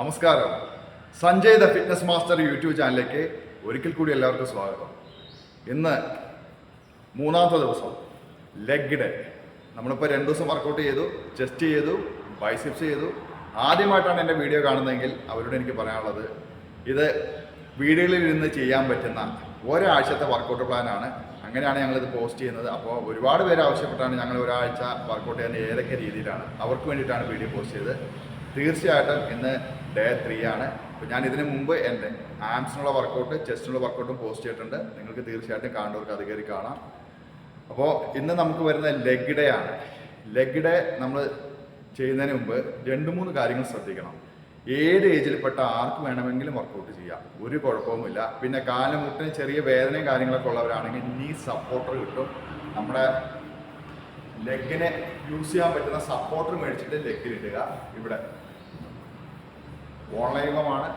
നമസ്കാരം. Sanjay the fitness master YouTube ചാനലിലേക്ക് ഒരിക്കൽ കൂടി എല്ലാവർക്കും സ്വാഗതം. ഇന്ന് മൂന്നാമത്തെ ദിവസം ലെഗ് ഡേ നമ്മളിപ്പോൾ രണ്ട് ദിവസം വർക്കൗട്ട് ചെയ്തു ചെസ്റ്റ് ചെയ്തു ബൈസിപ്സ് ചെയ്തു. ആദ്യമായിട്ടാണ് എന്റെ വീഡിയോ കാണുന്നതെങ്കിൽ അവരോട് എനിക്ക് പറയാനുള്ളത് ഇത് വീടുകളിൽ ഇരുന്ന് ചെയ്യാൻ പറ്റുന്ന ഒരാഴ്ചത്തെ വർക്കൗട്ട് പ്ലാനാണ് അങ്ങനെയാണ് ഞങ്ങളിത് പോസ്റ്റ് ചെയ്യുന്നത്. അപ്പോൾ ഒരുപാട് പേര് ആവശ്യപ്പെട്ടാണ് ഞങ്ങൾ ഒരാഴ്ച വർക്കൗട്ട് ചെയ്യുന്ന ഏതൊക്കെ രീതിയിലാണ്. അവർക്ക് വേണ്ടിയിട്ടാണ് വീഡിയോ പോസ്റ്റ് ചെയ്തത്. തീർച്ചയായിട്ടും ഇന്ന് ഡേ ത്രീ ആണ്. അപ്പോൾ ഞാൻ ഇതിനു മുമ്പ് എന്റെ ആംസിനുള്ള വർക്കൗട്ട് ചെസ്റ്റിനുള്ള വർക്കൗട്ടും പോസ്റ്റ് ചെയ്തിട്ടുണ്ട്. നിങ്ങൾക്ക് തീർച്ചയായിട്ടും കാണുന്നവർക്ക് അത് കയറി കാണാം. അപ്പോൾ ഇന്ന് നമുക്ക് വരുന്ന ലെഗ് ഡേ ആണ്. ലെഗ് ഡേ നമ്മൾ ചെയ്യുന്നതിന് മുമ്പ് രണ്ട് മൂന്ന് കാര്യങ്ങൾ ശ്രദ്ധിക്കണം. ഏത് ഏജിൽപ്പെട്ട ആർക്ക് വേണമെങ്കിലും വർക്കൗട്ട് ചെയ്യാം. ഒരു കുഴപ്പവുമില്ല. പിന്നെ കാലുമുട്ടിന് ചെറിയ വേദനയും കാര്യങ്ങളൊക്കെ ഉള്ളവരാണെങ്കിൽ നീ സപ്പോർട്ടർ കിട്ടും. നമ്മുടെ ലെഗിനെ യൂസ് ചെയ്യാൻ പറ്റുന്ന സപ്പോർട്ടർ മേടിച്ചിട്ട് ലെഗിലിടുക ഇവിടെ ഓൺലൈനിലുമാണ്.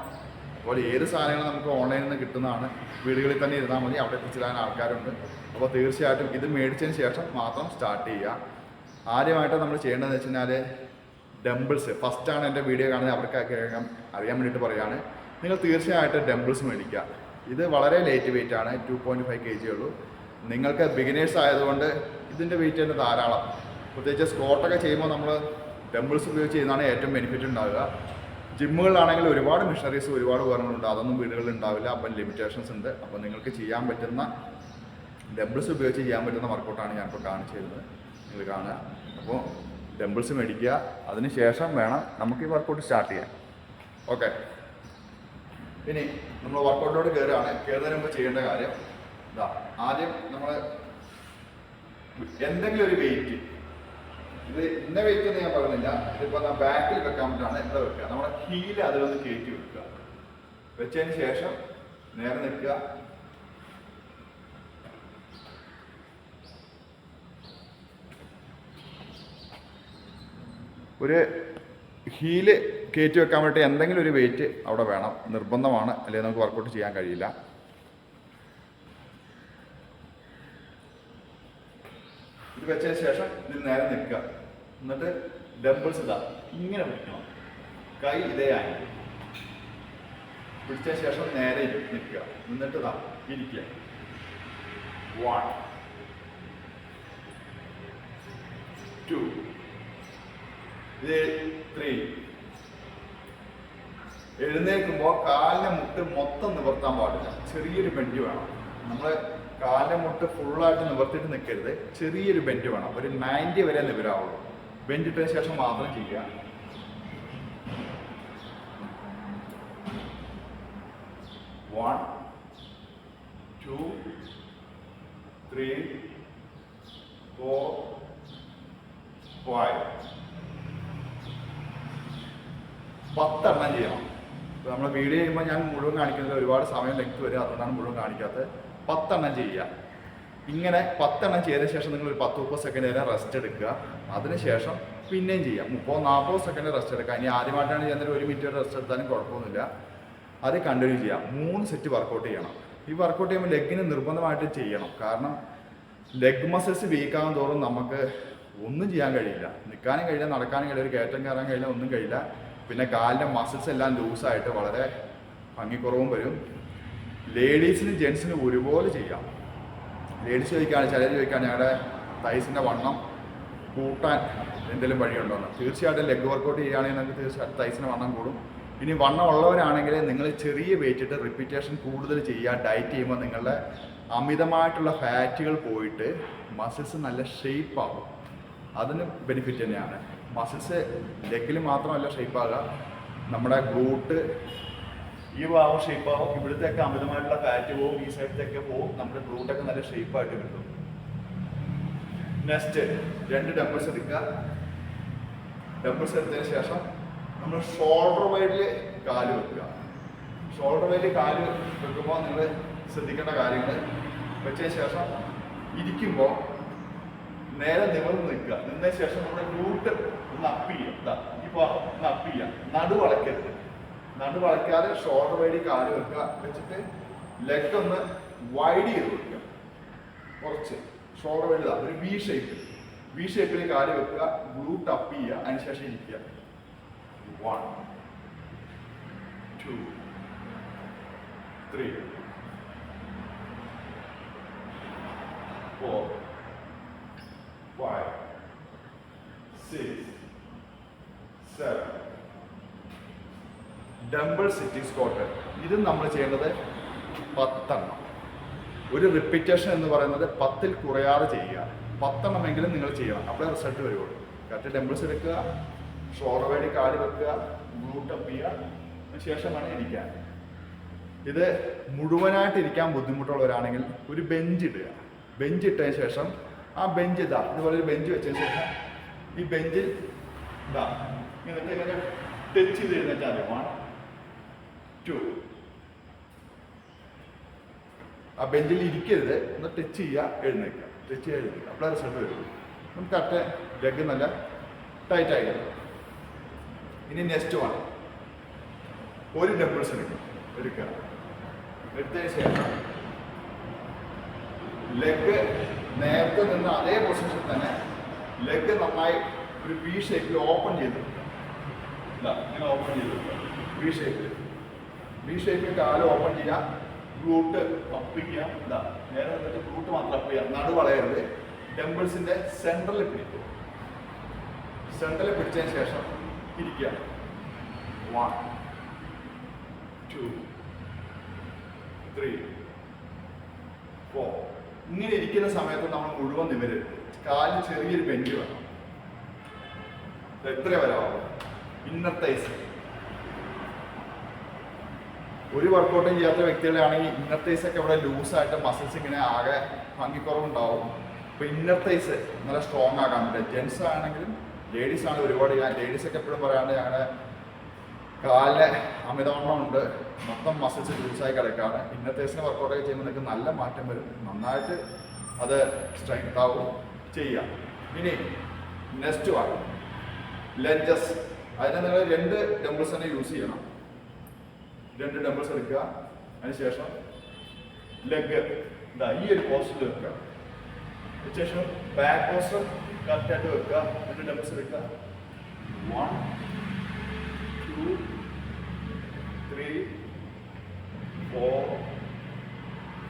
അതുപോലെ ഏത് സാധനങ്ങളും നമുക്ക് ഓൺലൈനിൽ നിന്ന് കിട്ടുന്നതാണ്. വീടുകളിൽ തന്നെ ഇരുന്നാൽ മതി അവിടെ എത്തിച്ചിടാൻ ആൾക്കാരുണ്ട്. അപ്പോൾ തീർച്ചയായിട്ടും ഇത് മേടിച്ചതിന് ശേഷം മാത്രം സ്റ്റാർട്ട് ചെയ്യുക. ആദ്യമായിട്ട് നമ്മൾ ചെയ്യേണ്ടതെന്ന് വെച്ച് കഴിഞ്ഞാൽ ഡംബിൾസ്. ഫസ്റ്റാണ് എന്റെ വീഡിയോ കാണുന്നത്. അവർക്ക് അറിയാൻ വേണ്ടിയിട്ട് പറയുകയാണ്. നിങ്ങൾ തീർച്ചയായിട്ടും ഡംബിൾസ് മേടിക്കുക. ഇത് വളരെ ലേറ്റ് വെയിറ്റ് ആണ്. Two point five K G ഉള്ളൂ. നിങ്ങൾക്ക് ബിഗിനേഴ്സ് ആയതുകൊണ്ട് ഇതിന്റെ വെയിറ്റ് തന്നെ ധാരാളം. പ്രത്യേകിച്ച് സ്കോട്ടൊക്കെ ചെയ്യുമ്പോൾ നമ്മൾ ഡംബിൾസ് ഉപയോഗിച്ച് ചെയ്യുന്നതാണ് ഏറ്റവും ബെനിഫിറ്റ് ഉണ്ടാവുക. ജിമ്മുകളിലാണെങ്കിൽ ഒരുപാട് മിഷണറീസ് ഒരുപാട് ഉപകരണങ്ങളുണ്ട്. അതൊന്നും വീടുകളിൽ ഉണ്ടാവില്ല അപ്പം ലിമിറ്റേഷൻസ് ഉണ്ട്. അപ്പം നിങ്ങൾക്ക് ചെയ്യാൻ പറ്റുന്ന ഡംബിൾസ് ഉപയോഗിച്ച് ചെയ്യാൻ പറ്റുന്ന വർക്കൗട്ടാണ് ഞാനിപ്പോൾ കാണിച്ചു തരുന്നത് നിങ്ങൾ കാണുക. അപ്പോൾ ഡംബിൾസ് മേടിക്കുക. അതിന് ശേഷം വേണം നമുക്ക് ഈ വർക്കൗട്ട് സ്റ്റാർട്ട് ചെയ്യാൻ. ഓക്കെ ഇനി നമ്മൾ വർക്കൗട്ടിലോട്ട് കയറുകയാണ്. കയറുന്നതിന് മുമ്പ് ചെയ്യേണ്ട കാര്യം ഇതാ ആദ്യം നമ്മൾ എന്തെങ്കിലും ഒരു വെയിറ്റ് ഇത് ഇന്ന എന്ന് ഞാൻ പറയുന്നില്ല. ഇതിപ്പോൾ ബാക്കിൽ വെക്കാൻ പറ്റാണ് എത്ര വെക്കുക. നമ്മുടെ ഹീൽ അതിലൊന്ന് കയറ്റി വെക്കുക. വെച്ചതിന് ശേഷം നേരെ നിൽക്കുക. ഒരു ഹീൽ കയറ്റി വെക്കാൻ വേണ്ടി എന്തെങ്കിലും ഒരു വെയിറ്റ് അവിടെ വേണം. നിർബന്ധമാണ്. അല്ലെങ്കിൽ നമുക്ക് വർക്കൗട്ട് ചെയ്യാൻ കഴിയില്ല. ഇത് വെച്ചതിന് ശേഷം ഇതിൽ നേരെ നിൽക്കുക എന്നിട്ട് ഡംബിൾസ് ഇതാ ഇങ്ങനെ പിടിക്കണം. കൈ ഇതേ ആയി. പിടിച്ച ശേഷം നേരെ നിൽക്കുക. എന്നിട്ട് ഇതാ ഇരിക്കുക. വൺ ടു ത്രീ എഴുന്നേൽക്കുമ്പോൾ കാലിനെ മുട്ട് മൊത്തം നിവർത്താൻ പാടില്ല. ചെറിയൊരു ബെൻഡ് വേണം. നമ്മൾ കാലിനെ മുട്ട് ഫുള്ളായിട്ട് നിവർത്തിയിട്ട് നിൽക്കരുത്. ചെറിയൊരു ബെൻഡ് വേണം. ഒരു നയന്റി വരെ നിവരാവുള്ളൂ. ബെൻഡ് ഇട്ടതിന് ശേഷം മാത്രം ചെയ്യുക. One two three four five പത്തെണ്ണം ചെയ്യണം. ഇപ്പൊ നമ്മൾ വീഡിയോ ചെയ്യുമ്പോൾ ഞാൻ മുഴുവൻ കാണിക്കുന്നത് ഒരുപാട് സമയം ലെങ്ത് വരും അതുകൊണ്ടാണ് മുഴുവൻ കാണിക്കാത്തത്. പത്തെണ്ണം ചെയ്യുക. ഇങ്ങനെ പത്തെണ്ണം ചെയ്ത ശേഷം നിങ്ങൾ ഒരു പത്ത് മുപ്പത് സെക്കൻഡ് വരെ റെസ്റ്റ് എടുക്കുക. അതിനുശേഷം പിന്നെയും ചെയ്യാം. മുപ്പത് നാൽപ്പത് സെക്കൻഡ് റെസ്റ്റ് എടുക്കുക. ഇനി ആദ്യമായിട്ടാണ് ചെയ്യുന്നത്. ഒരു മിനിറ്റ് വരെ റെസ്റ്റ് എടുത്താലും കുഴപ്പമൊന്നുമില്ല. അത് കണ്ടിന്യൂ ചെയ്യാം. മൂന്ന് സെറ്റ് വർക്കൗട്ട് ചെയ്യണം. ഈ വർക്കൗട്ട് ചെയ്യുമ്പോൾ ലെഗിന് നിർബന്ധമായിട്ട് ചെയ്യണം. കാരണം ലെഗ് മസിൽസ് വീക്കാകും തോറും നമുക്ക് ഒന്നും ചെയ്യാൻ കഴിയില്ല. നിൽക്കാനും കഴിയില്ല നടക്കാനും കഴിയില്ല ഒരു കയറ്റം കയറാൻ കഴിയില്ല ഒന്നും കഴിയില്ല. പിന്നെ കാലിന്റെ മസിൽസ് എല്ലാം ലൂസായിട്ട് വളരെ ഭംഗിക്കുറവും വരും. ലേഡീസിനും ജെൻസിനും ഒരുപോലെ ചെയ്യാം. ലേഡീസ് ചോദിക്കുകയാണ് ചിലർ ചോദിക്കുകയാണ് ഞങ്ങളുടെ തൈസിന്റെ വണ്ണം കൂട്ടാൻ എന്തെങ്കിലും വഴിയുണ്ടോ? തീർച്ചയായിട്ടും ലെഗ് വർക്കൗട്ട് ചെയ്യുകയാണെങ്കിൽ നമുക്ക് തീർച്ചയായിട്ടും തൈസിന് വണ്ണം കൂടും. ഇനി വണ്ണം ഉള്ളവരാണെങ്കിൽ നിങ്ങൾ ചെറിയ വെയിറ്റ് ഇട്ട് റിപ്പീറ്റേഷൻ കൂടുതൽ ചെയ്യുക ഡയറ്റ് ചെയ്യുമ്പോൾ നിങ്ങളുടെ അമിതമായിട്ടുള്ള ഫാറ്റുകൾ പോയിട്ട് മസിൽസ് നല്ല ഷേപ്പ് ആകും അതിന് ബെനിഫിറ്റ് തന്നെയാണ്. മസിൽസ് ലെഗിൽ മാത്രമല്ല ഷേപ്പ് ആകുക നമ്മുടെ ഗ്ലൂട്ട് ഈ ഷേപ്പ് ആവും. ഇവിടുത്തെയൊക്കെ അമിതമായിട്ടുള്ള ഫാറ്റ് പോവും ഈ സൈഡിലൊക്കെ പോവും. നമ്മുടെ ഗ്ലൂട്ടൊക്കെ നല്ല ഷേപ്പായിട്ട് കിട്ടും. നെക്സ്റ്റ് രണ്ട് ഡംബിൾസ് എടുക്കുക. ഡംബിൾസ് എടുത്തതിന് ശേഷം നമ്മൾ ഷോൾഡർ വൈഡിൽ കാൽ വെക്കുക. ഷോൾഡർ വൈഡിൽ കാൽ വെക്കുമ്പോൾ നിങ്ങൾ ശ്രദ്ധിക്കേണ്ട കാര്യങ്ങൾ വെച്ചതിന് ശേഷം ഇരിക്കുമ്പോൾ നേരെ നിവർന്ന് നിൽക്കുക. നിന്നതിന് ശേഷം നമ്മുടെ ഗ്ലൂട്ട് ഒന്ന് അപ്പ് ചെയ്യുക. ഈ ഒന്ന് അപ്പ് ചെയ്യുക. നടു വളയ്ക്കരുത് നടു വളയ്ക്കാതെ ഷോൾഡർ വൈഡി കാൽ വെക്കുക. വെച്ചിട്ട് ലെഗ് ഒന്ന് വൈഡ് ചെയ്ത് വെക്കുക കുറച്ച് ഷോൾഡർ വൈഡ് ഒരു വി ഷേപ്പ് വി ഷേപ്പിൽ കാൽ വെക്കുക ഗ്ലൂട്ട് ടപ്പ് ചെയ്യുക അതിനുശേഷം ഇരിക്കുക. One two three four five six seven dumbbell sitting squat ഇത് നമ്മൾ ചെയ്യേണ്ടത് പത്തെണ്ണം. ഒരു റിപ്പീറ്റേഷൻ എന്ന് പറയുന്നത് പത്തിൽ കുറയാതെ ചെയ്യുക. പത്തെണ്ണമെങ്കിലും നിങ്ങൾ ചെയ്യണം. അപ്പോഴേ റിസൾട്ട് വരുവുള്ളൂ കറക്റ്റ് ഡംബിൾസ് എടുക്കുക ഷോൾഡർ വേണ്ടി കാൽ വെക്കുക ഗ്ലൂട്ടപ്പ് ചെയ്യുക ശേഷമാണ് ഇരിക്കാൻ ഇത് മുഴുവനായിട്ട് ഇരിക്കാൻ ബുദ്ധിമുട്ടുള്ളവരാണെങ്കിൽ ഒരു ബെഞ്ച് ഇടുക. ബെഞ്ച് ഇട്ടതിന് ശേഷം ആ ബെഞ്ച് ഇതാ ഇതുപോലെ ഒരു ബെഞ്ച് വെച്ചതിന് ശേഷം ഈ ബെഞ്ചിൽ ഇതാ ഇങ്ങനെ ടച്ച് ചെയ്ത് എഴുന്നേറ്റാൽ വൺ ടു ആ ബെഞ്ചിൽ ഇരിക്കരുത്. ഒന്ന് ടച്ച് ചെയ്യുക എഴുന്നേൽക്കുക. ടച്ച് ചെയ്യുക എഴുന്നേൽക്കുക അപ്പോൾ റിസൾട്ട് വരും. നമുക്ക് അറ്റ ലെഗ് നല്ല ടൈറ്റ് ആയി. ഇനി നെക്സ്റ്റ് വൺ ഒരു ഡബിൾസ് എടുക്കും. എടുക്കുക എടുത്തതിന് ശേഷം ലെഗ് നേരത്തെ നിന്ന് അതേ പൊസിഷനിൽ തന്നെ ലെഗ് നന്നായി ഒരു വി ഷേപ്പിൽ ഓപ്പൺ ചെയ്ത്. ഇതാ ഇങ്ങനെ ഓപ്പൺ ചെയ്ത് വി ഷേപ്പിൽ വി ഷേപ്പിൽ കാൽ ഓപ്പൺ ചെയ്യുക ഗ്ലൂട്ട് അപ്പ് ഇതാ. നേരെ വന്നിട്ട് ഗ്ലൂട്ട് മാത്രം അപ്പ് ചെയ്യുക നടു വളയരുത്. ടെമ്പിൾസിന്റെ സെൻട്രലിൽ പിടിക്കും. സെൻട്രലിൽ പിടിച്ചതിന് ശേഷം ഇരിക്കുക വൺ ടു ത്രീ ഫോർ ഇങ്ങനെ ഇരിക്കുന്ന സമയത്ത് നമ്മൾ മുഴുവൻ നിവരരുത് കാലിൽ ചെറിയൊരു ബെഞ്ച് വേണം. എത്ര വരാവും? ഇന്നർ തൈസ് ഒരു വർക്കൗട്ടും ചെയ്യാത്ത വ്യക്തികളാണെങ്കിൽ ഇന്നർ തൈസ് ഒക്കെ ഇവിടെ ലൂസായിട്ട് മസിൽസ് ഇങ്ങനെ ആകെ ഭംഗിക്കുറവുണ്ടാവും. അപ്പോൾ ഇന്നർ തൈസ് നല്ല സ്ട്രോങ് ആക്കാൻ പറ്റും ജെൻസ് ആണെങ്കിലും ലേഡീസ് ആണ് ഒരുപാട് ഞാൻ ലേഡീസ് ഒക്കെ എപ്പോഴും പറയാണ്ട് ഞങ്ങളുടെ കാലിലെ അമിതവണ്ണം ഉണ്ട്. മൊത്തം മസിൽസ് ലൂസായി തൈസിന് വർക്കൗട്ട് ഒക്കെ ചെയ്യുമ്പോൾ നിങ്ങൾക്ക് നല്ല മാറ്റം വരും. നന്നായിട്ട് അത് സ്ട്രെങ്ത് ആവും ചെയ്യാം. ഇനി നെക്സ്റ്റ് വൺ ലെഞ്ചസ് അതിന് നിങ്ങൾ രണ്ട് ഡംബിൾസ് തന്നെ യൂസ് ചെയ്യണം. രണ്ട് ഡംബിൾസ് എടുക്കുക അതിനുശേഷം ലെഗ് ഇതാ ഈ ഒരു പോസ്റ്റിൽ വെക്കുക. അതിനുശേഷം ബാക്ക് പോസ്റ്റർ കറക്റ്റായിട്ട് വെക്കുക. രണ്ട് ഡംബിൾസ് എടുക്കുക one two three four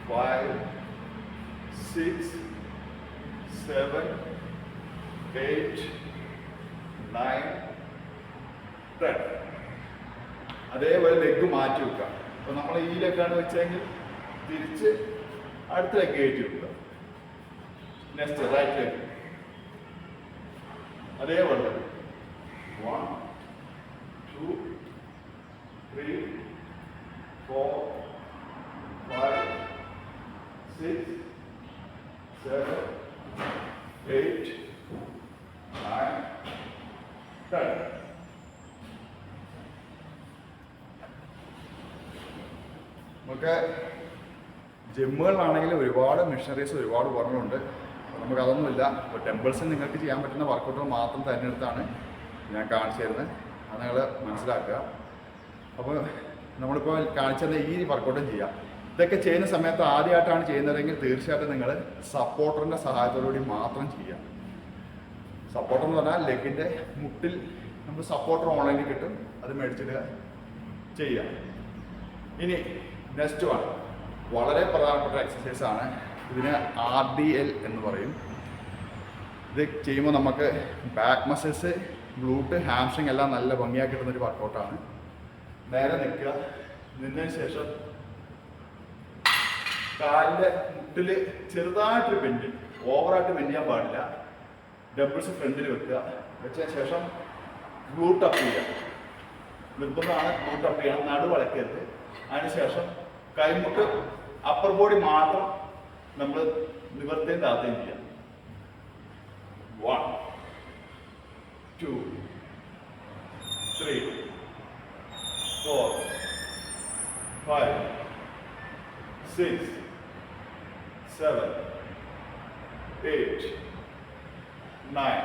five six seven eight nine ten അതേപോലെ ലെഗ് മാറ്റി വെക്കുക. അപ്പൊ നമ്മൾ ഈ ലെഗാണ് വെച്ചെങ്കിൽ തിരിച്ച് അടുത്ത ലെഗ് കയറ്റി വെക്കുക. നെക്സ്റ്റ് റൈറ്റ് ലെഗ് അതേപോലെ one two three four five six seven eight nine ten നമുക്ക് ജിമ്മുകളിലാണെങ്കിൽ ഒരുപാട് മിഷനറീസ് ഒരുപാട് പറഞ്ഞുണ്ട് നമുക്ക് അതൊന്നുമില്ല. ഇപ്പോൾ ടെമ്പിൾസിൽ നിങ്ങൾക്ക് ചെയ്യാൻ പറ്റുന്ന വർക്കൗട്ടുകൾ മാത്രം തിരഞ്ഞെടുത്താണ് ഞാൻ കാണിച്ചു തരുന്നത്. അത് നിങ്ങൾ മനസ്സിലാക്കുക. അപ്പോൾ നമ്മളിപ്പോൾ കാണിച്ചു തന്നെ ഈ വർക്കൗട്ടും ചെയ്യാം. ഇതൊക്കെ ചെയ്യുന്ന സമയത്ത് ആദ്യമായിട്ടാണ് ചെയ്യുന്നതെങ്കിൽ തീർച്ചയായിട്ടും നിങ്ങൾ സപ്പോർട്ടറിന്റെ സഹായത്തോടുകൂടി മാത്രം ചെയ്യുക. സപ്പോർട്ടർ എന്ന് പറഞ്ഞാൽ ലെഗിന്റെ മുട്ടിൽ നമുക്ക് സപ്പോർട്ടർ ഓൺലൈനിൽ കിട്ടും. അത് മേടിച്ചിട്ട് ചെയ്യുക. ഇനി നെക്സ്റ്റ് വൺ വളരെ പ്രധാനപ്പെട്ട എക്സസൈസ് ആണ്. ഇതിന് ആർ ഡി എൽ എന്ന് പറയും. ഇത് ചെയ്യുമ്പോൾ നമുക്ക് ബാക്ക് മസിൽസ് ഗ്ലൂട്ട് ഹാംസ്ട്രിങ് എല്ലാം നല്ല ഭംഗിയാക്കി കിട്ടുന്ന ഒരു വർക്കൗട്ടാണ് നേരെ നിൽക്കുക. നിന്നതിന് ശേഷം കാലിന്റെ മുട്ടിൽ ചെറുതായിട്ടൊരു ബെൻഡ് ഓവറായിട്ട് ബെൻഡ് ചെയ്യാൻ പാടില്ല. ഡബിൾസ് ഫ്രണ്ടിൽ വെക്കുക. വെച്ചതിന് ശേഷം ഗ്ലൂട്ട് അപ്പ് ചെയ്യുക. നിർബന്ധമാണ് ഗ്ലൂട്ട് അപ്പ് ചെയ്യണം. നടു വളയ്ക്കരുത് അതിനുശേഷം കൈമുട്ട് അപ്പർ ബോഡി മാത്രം നമ്മൾ നിവർത്തേം താത്തേം ചെയ്യാം. One two three four five six seven eight nine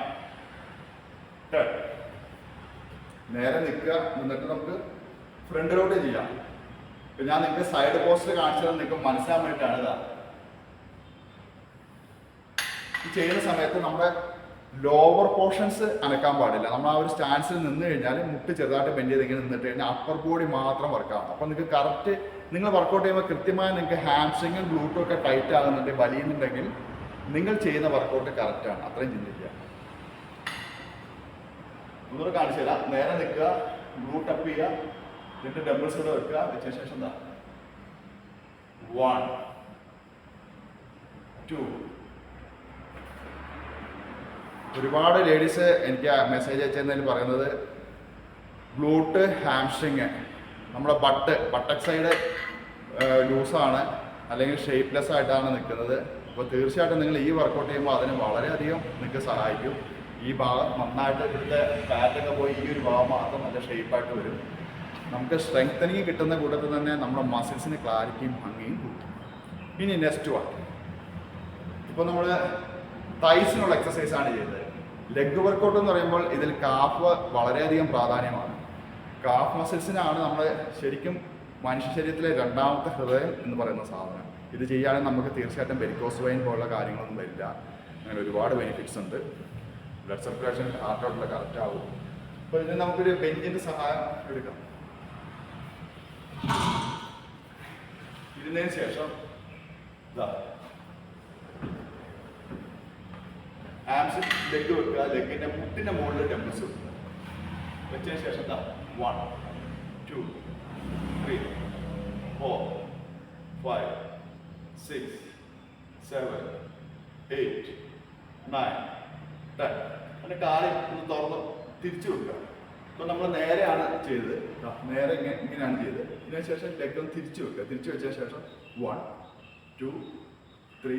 ten നേരെ നിൽക്കുക. എന്നിട്ട് നമുക്ക് ഫ്രണ്ടിലോട്ട് ചെയ്യാം. ഇപ്പൊ ഞാൻ നിങ്ങൾക്ക് സൈഡ് പോസ്റ്റ് കാണിച്ചത് നിങ്ങൾക്ക് മനസ്സിലാൻ വേണ്ടിയിട്ടാണ് ഇതാ ചെയ്യുന്ന സമയത്ത് നമ്മുടെ ലോവർ പോർഷൻസ് അനക്കാൻ പാടില്ല. നമ്മൾ ആ ഒരു സ്റ്റാൻസിൽ നിന്ന് കഴിഞ്ഞാൽ മുട്ട് ചെറുതായിട്ട് ബെൻഡ് ചെയ്ത് ഇങ്ങനെ നിന്നിട്ട് കഴിഞ്ഞാൽ അപ്പർ ബോഡി മാത്രം വർക്കാവും അപ്പോൾ നിങ്ങൾക്ക് കറക്റ്റ് നിങ്ങൾ വർക്കൗട്ട് ചെയ്യുമ്പോൾ കൃത്യമായി നിങ്ങൾക്ക് ഹാംസ്ട്രിങ്ങും ഗ്ലൂട്ടും ഒക്കെ ടൈറ്റ് ആകുന്നുണ്ട് വലിയുന്നുണ്ടെങ്കിൽ നിങ്ങൾ ചെയ്യുന്ന വർക്കൗട്ട് കറക്റ്റാണ് അത്രയും ചിന്തിക്കുക. ഒന്നുകൂടെ കാണിച്ചു തരാം. നേരെ നിൽക്കുക ഗ്ലൂട്ട് അപ്പ് ചെയ്യുക. രണ്ട് ഡബിൾസ് കൂടെ വെക്കുക. വെച്ച ശേഷം എന്താ? വൺ ടു ഒരുപാട് ലേഡീസ് എനിക്ക് മെസ്സേജ് അയച്ചതിൽ പറയുന്നത് ഗ്ലൂട്ട് ഹാംസ്ട്രിങ് നമ്മുടെ ബട്ട് ബട്ടക് സൈഡ് ലൂസാണ് അല്ലെങ്കിൽ ഷേപ്പ്ലെസ് ആയിട്ടാണ് നിൽക്കുന്നത്. അപ്പോൾ തീർച്ചയായിട്ടും നിങ്ങൾ ഈ വർക്കൗട്ട് ചെയ്യുമ്പോൾ അതിന് വളരെയധികം നിങ്ങൾക്ക് സഹായിക്കും. ഈ ഭാഗം നന്നായിട്ട് ഇവിടുത്തെ ഫാറ്റൊക്കെ പോയി ഈ ഒരു ഭാഗം മാത്രം നല്ല ഷേപ്പായിട്ട് വരും. നമുക്ക് സ്ട്രെങ്തനിങ് കിട്ടുന്ന കൂട്ടത്തിൽ തന്നെ നമ്മുടെ മസിൽസിന് ക്ലാരിറ്റിയും ഭംഗിയും കൂട്ടും. ഇനി നെക്സ്റ്റ് വൺ ഇപ്പോൾ നമ്മൾ തൈസിനുള്ള ആണ് ചെയ്തത്. ലെഗ് വർക്കൗട്ട് എന്ന് പറയുമ്പോൾ ഇതിൽ കാഫ് വളരെയധികം പ്രാധാന്യമാണ്. കാഫ് മസിൽസിനാണ് നമ്മൾ ശരിക്കും മനുഷ്യ ശരീരത്തിലെ രണ്ടാമത്തെ ഹൃദയം എന്ന് പറയുന്ന സാധനം. ഇത് ചെയ്യുകയാണെങ്കിൽ നമുക്ക് തീർച്ചയായിട്ടും വെരിക്കോസ് വൈൻ പോലുള്ള കാര്യങ്ങളൊന്നും വരില്ല. അങ്ങനെ ഒരുപാട് ബെനിഫിറ്റ്സ് ഉണ്ട്. ബ്ലഡ് സർക്കുലേഷൻ ഹാർട്ട് ഔട്ടിലൊക്കെ കറക്റ്റ് ആവും. അപ്പോൾ ഇതിന് നമുക്കൊരു ബെഞ്ചിന്റെ സഹായം എടുക്കാം. ഇരുന്നതിന് ശേഷം ഇതാ ആംസ് ലെഗ് വെക്കുക ലെഗിന്റെ മുട്ടിന്റെ മുകളിൽ ടെമ്പിൾസ് വെക്കുക. വെച്ചതിന് ശേഷം എന്താ one two three four five six seven eight nine ten അങ്ങനെ കാൽ ഒന്ന് തുറന്ന് തിരിച്ചു വെക്കുക. ഇപ്പൊ നമ്മൾ നേരെയാണ് ചെയ്തത്. നേരെ ഇങ്ങനെ ഇങ്ങനെയാണ് ചെയ്തത്. ഇതിനു ശേഷം ലെഗ് ഒന്ന് തിരിച്ചു വെക്കുക. തിരിച്ചു വെച്ച ശേഷം one two three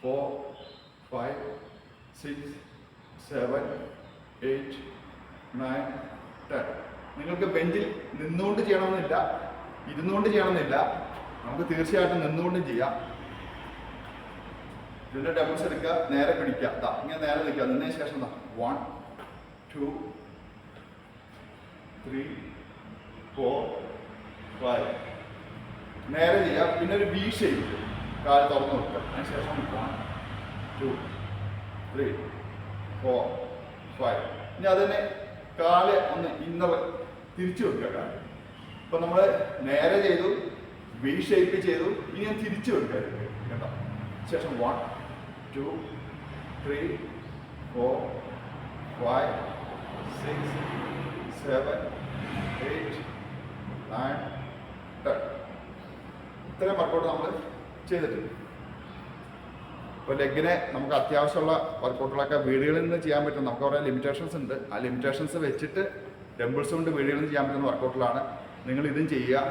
four five six seven eight nine ten നിങ്ങൾക്ക് ബെഞ്ചിൽ നിന്നുകൊണ്ട് ചെയ്യണമെന്നില്ല. ഇരുന്നുകൊണ്ട് ചെയ്യണമെന്നില്ല. നമുക്ക് തീർച്ചയായിട്ടും നിന്നുകൊണ്ടും ചെയ്യാം. ഇതിന്റെ ഡബിൾസ് എടുക്കുക. നേരെ പിടിക്കുക. ഇങ്ങനെ നേരെ നിൽക്കുക. നിന്നതിന് ശേഷം one two three four five നേരെ ചെയ്യുക പിന്നെ ഒരു ബി ഷേപ്പ് കാൽ തുറന്ന് വെക്കുക. അതിന് ശേഷം one two three four five ഇനി അതിനെ കാൽ ഒന്ന് ഇന്നർ തിരിച്ചു വെക്കുക കാൽ ഇപ്പം നമ്മൾ നേരെ ചെയ്തു ബി ഷേപ്പ് ചെയ്തു ഇനി ഞാൻ തിരിച്ചു വെക്കുക. കേട്ടോ. ശേഷം one two three four five six seven ഇത്രയും വർക്കൗട്ട് നമ്മൾ ചെയ്തിട്ടുണ്ട്. ഇപ്പോൾ ലെഗിനെ നമുക്ക് അത്യാവശ്യമുള്ള വർക്കൗട്ടുകളൊക്കെ വീടുകളിൽ നിന്ന് ചെയ്യാൻ പറ്റും. നമുക്ക് കുറേ ലിമിറ്റേഷൻസ് ഉണ്ട്. ആ ലിമിറ്റേഷൻസ് വെച്ചിട്ട് ഡംബിൾസ് കൊണ്ട് വീടുകളിൽ നിന്ന് ചെയ്യാൻ പറ്റുന്ന വർക്കൗട്ടുകളാണ് നിങ്ങൾ ഇതും ചെയ്യുക.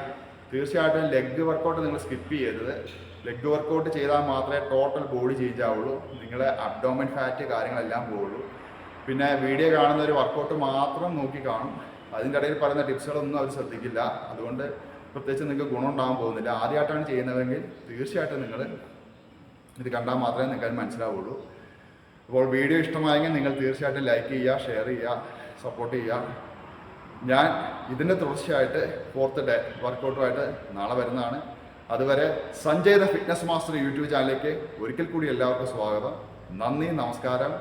തീർച്ചയായിട്ടും ലെഗ് വർക്കൗട്ട് നിങ്ങൾ സ്കിപ്പ് ചെയ്യരുത്. ലെഗ് വർക്കൗട്ട് ചെയ്താൽ മാത്രമേ ടോട്ടൽ ബോഡി ചേഞ്ച് ആവുള്ളൂ. നിങ്ങളെ അബ്ഡോമൻ ഫാറ്റ് കാര്യങ്ങളെല്ലാം പോവുള്ളൂ. പിന്നെ വീഡിയോ കാണുന്ന ഒരു വർക്കൗട്ട് മാത്രം നോക്കി കാണും. അതിന്റെ ഇടയിൽ പറയുന്ന ടിപ്സുകളൊന്നും അവർ ശ്രദ്ധിക്കില്ല. അതുകൊണ്ട് പ്രത്യേകിച്ച് നിങ്ങൾക്ക് ഗുണം ഉണ്ടാകാൻ പോകുന്നില്ല. ആദ്യമായിട്ടാണ് ചെയ്യുന്നതെങ്കിൽ തീർച്ചയായിട്ടും നിങ്ങൾ ഇത് കണ്ടാൽ മാത്രമേ നിങ്ങൾക്ക് അത് മനസ്സിലാവുള്ളൂ. അപ്പോൾ വീഡിയോ ഇഷ്ടമായെങ്കിൽ നിങ്ങൾ തീർച്ചയായിട്ടും ലൈക്ക് ചെയ്യുക ഷെയർ ചെയ്യുക സപ്പോർട്ട് ചെയ്യുക. ഞാൻ ഇതിന്റെ തുടർച്ചയായിട്ട് ഫോർത്ത് ഡേ വർക്കൗട്ടുമായിട്ട് നാളെ വരുന്നതാണ്. അതുവരെ Sanjay the fitness master YouTube ചാനലിലേക്ക് ഒരിക്കൽ കൂടി എല്ലാവർക്കും സ്വാഗതം. നന്ദി നമസ്കാരം.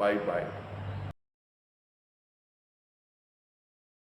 Bye bye.